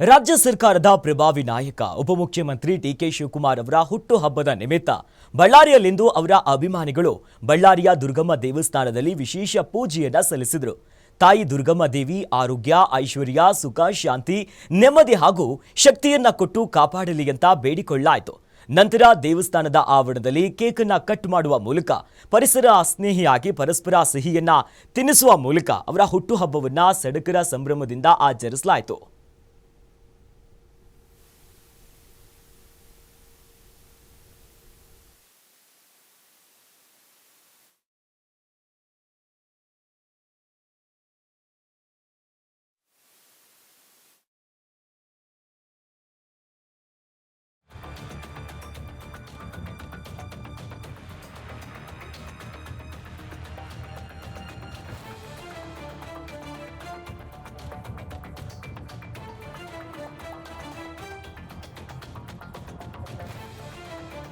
ರಾಜ್ಯ ಸರ್ಕಾರದ ಪ್ರಭಾವಿ ನಾಯಕ, ಉಪಮುಖ್ಯಮಂತ್ರಿ ಡಿಕೆ ಶಿವಕುಮಾರ್ ಅವರ ಹುಟ್ಟುಹಬ್ಬದ ನಿಮಿತ್ತ ಬಳ್ಳಾರಿಯಲ್ಲಿಂದು ಅವರ ಅಭಿಮಾನಿಗಳು ಬಳ್ಳಾರಿಯ ದುರ್ಗಮ್ಮ ದೇವಸ್ಥಾನದಲ್ಲಿ ವಿಶೇಷ ಪೂಜೆಯನ್ನ ಸಲ್ಲಿಸಿದರು. ತಾಯಿ ದುರ್ಗಮ್ಮ ದೇವಿ ಆರೋಗ್ಯ, ಐಶ್ವರ್ಯ, ಸುಖ, ಶಾಂತಿ, ನೆಮ್ಮದಿ ಹಾಗೂ ಶಕ್ತಿಯನ್ನ ಕೊಟ್ಟು ಕಾಪಾಡಲಿ ಅಂತ ಬೇಡಿಕೊಳ್ಳಲಾಯಿತು ನಂತರ ದೇವಸ್ಥಾನದ ಆವರಣದಲ್ಲಿ ಕೇಕನ್ನ ಕಟ್ ಮಾಡುವ ಮೂಲಕ ಪರಿಸರ ಸ್ನೇಹಿಯಾಗಿ ಪರಸ್ಪರ ಸಿಹಿಯನ್ನ ತಿನ್ನಿಸುವ ಮೂಲಕ ಅವರ ಹುಟ್ಟುಹಬ್ಬವನ್ನ ಸಡಗರ ಸಂಭ್ರಮದಿಂದ ಆಚರಿಸಲಾಯಿತು.